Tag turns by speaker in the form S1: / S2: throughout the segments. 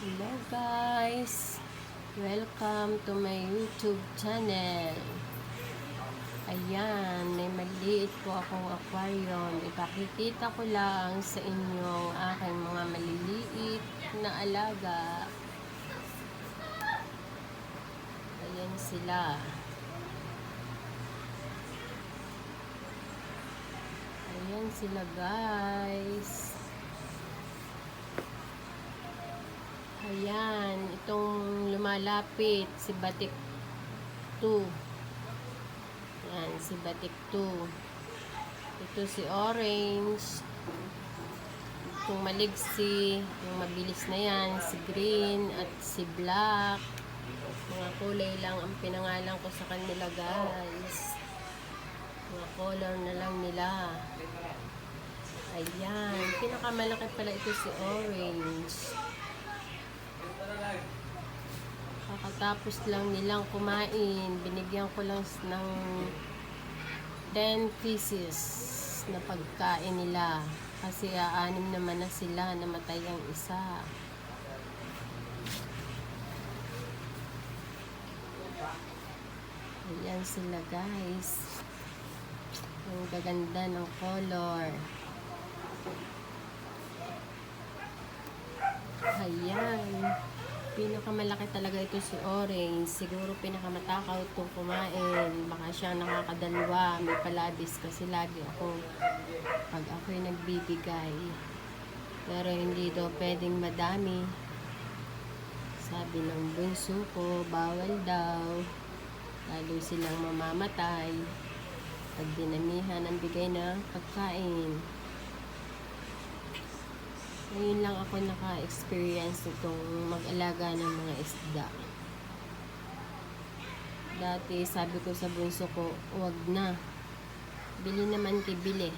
S1: Hello guys! Welcome to my YouTube channel. Ayan, may maliit po akong aquarium. Ipakikita ko lang sa inyo ang aking mga maliliit na alaga. Ayan sila. Ayan sila guys. Itong lumalapit, si Batik 2. Ayan, si Batik 2. Ito si Orange. Itong maliksi, yung mabilis na yan, si Green at si Black. Mga kulay lang ang pinangalan ko sa kanila guys. Mga color na lang nila. Ayan, pinakamalaki pala ito si Orange. Kakatapos lang nilang kumain. Binigyan ko lang ng 10 pieces na pagkain nila. Kasi aanim naman na sila, namatay ang isa. Ayan sila guys. Ang gaganda ng color. Ayan. Pinakamalaki talaga ito si Orange. Siguro pinakamatakaw itong kumain. Baka siya nakakadalwa. May palabis kasi lagi ako pag ako'y nagbibigay. Pero hindi daw pwedeng madami. Sabi ng bunso ko, bawal daw. Lalo silang mamamatay. Pag dinamihan ang bigay ng pagkain. Ngayon lang ako naka-experience itong mag-alaga ng mga isda. Dati sabi ko sa bunso ko, wag na. Bili naman kibili.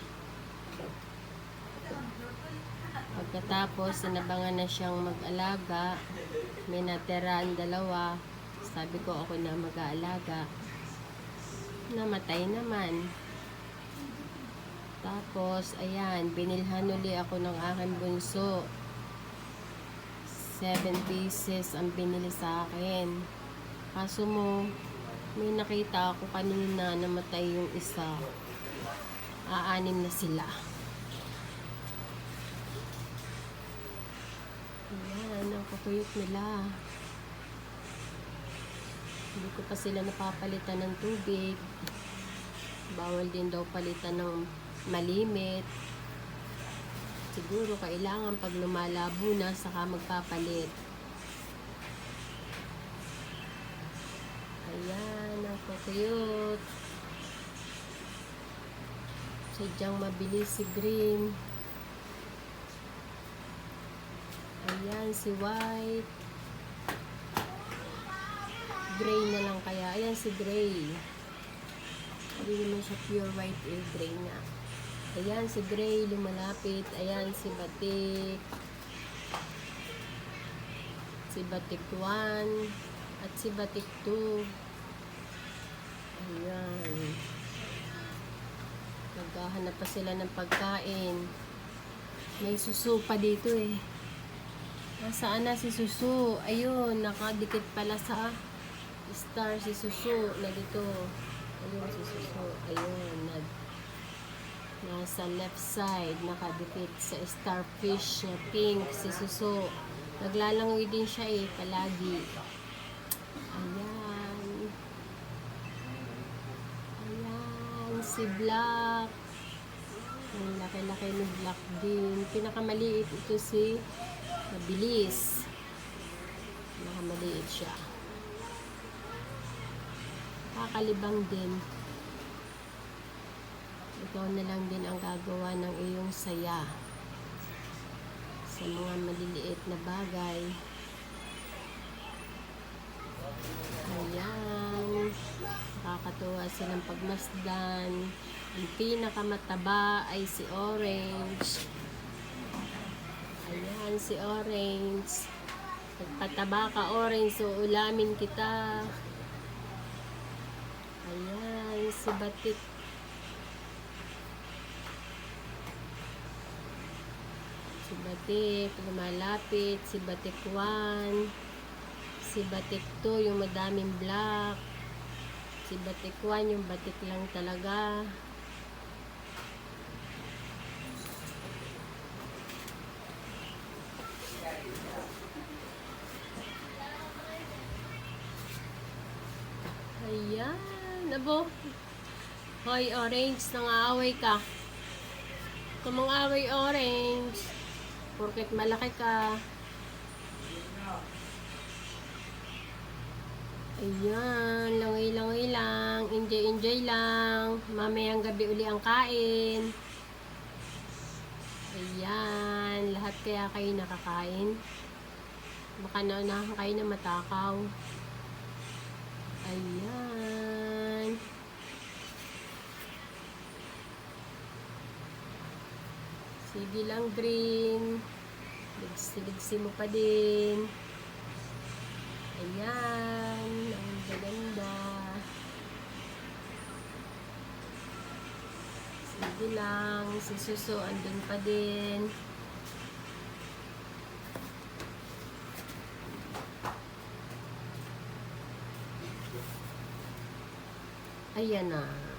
S1: Pagkatapos, sinabangan na siyang mag-alaga. May natira ang dalawa. Sabi ko ako na mag-aalaga. Namatay naman. Tapos, ayan, binilhan uli ako ng aking bunso. 7 pieces ang binili sa akin. Kaso mo, may nakita ako kanina namatay yung isa. Aanim na sila. Ayan, ang kukuyot nila. Hindi ko pa sila napapalitan ng tubig. Bawal din daw palitan ng malimit. Siguro kailangan pag lumalabo na saka magpapalit. Ayan, ang cute. Sadyang mabilis si Green. Ayan, si White. Gray na lang kaya. Ayan si Gray. Hindi naman siya pure white eh, gray na. Ayan si Gray lumalapit. Ayan si Batik. Si Batik 1 at si Batik 2. Ayan. Naghahanap pa sila ng pagkain. May suso pa dito eh. Nasaan na si Susu? Ayun, nakadikit pala sa star si Susu na dito. Ayun si Susu. Ayun, nag nasa left side, nakadikit sa starfish na pink si Susu. Naglalangoy din siya eh, palagi. Ayan. Ayan, si Black. Ang laki-laki ni Black din. Pinakamaliit ito si Mabilis. Pinakamaliit siya. Kakalibang din. Ikaw na lang din ang gagawa ng iyong saya sa mga maliliit na bagay. Ayan. Nakakatuwa silang pagmasdan. Ang pinakamataba ay si Orange. Ayan si Orange. Pagpataba ka Orange, so ulamin kita. Ayan si Batik. Si Batik, lumalapit. Si Batik 1. Si Batik 2, yung madaming black. Si Batik 1, yung batik lang talaga. Ayan. Abo. Hoy, orange, nangaaway ka. Kumang-away orange. Porket malaki ka. Ayan, langoy-langoy lang. Enjoy-enjoy lang. Mamayang gabi uli ang kain. Ayan, lahat kaya kayo nakakain. Baka naunahan kayo na matakaw. Ayan. Sige lang, green. Ligsi-ligsi mo pa din. Ayan. Ang ganda. Sige lang. Si Suso, andun pa din. Ayan na.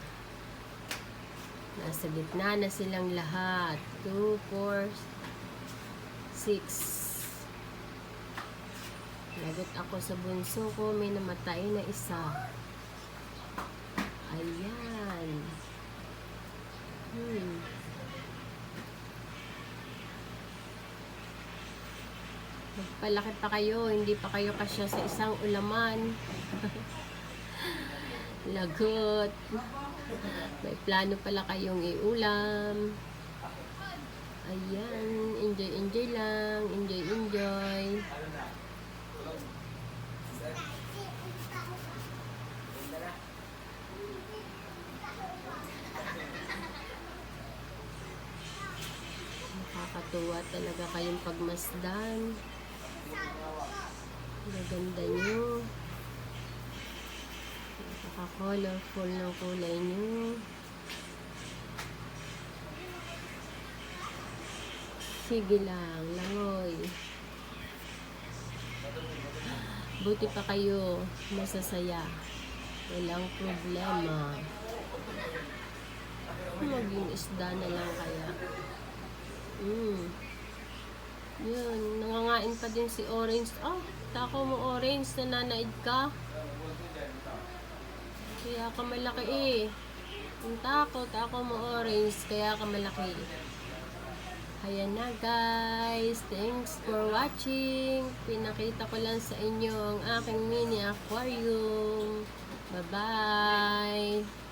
S1: Nasa gitna na silang lahat. 2, 4, 6. Lagot ako sa bunso ko. May namatay na isa. Ayan. Hmm. Magpalaki pa kayo. Hindi pa kayo kasya sa isang ulaman. Lagot. May plano pala kayong iulam. Ayan. Enjoy, enjoy lang. Enjoy, enjoy. Nakakatuwa talaga kayong pagmasdan. Maganda nyo. Napaka-colorful ng kulay nyo. Sige lang, langoy. Buti pa kayo, masasaya. Walang problema. Maging isda na lang kaya. Mm. Yun, nangangain pa din si Orange. Oh, tako mo Orange, nananaid ka. Kaya ka malaki eh. Yung tako, tako mo orange, kaya ka malaki. Ayan na guys. Thanks for watching. Pinakita ko lang sa inyo ang aking mini aquarium. Bye-bye.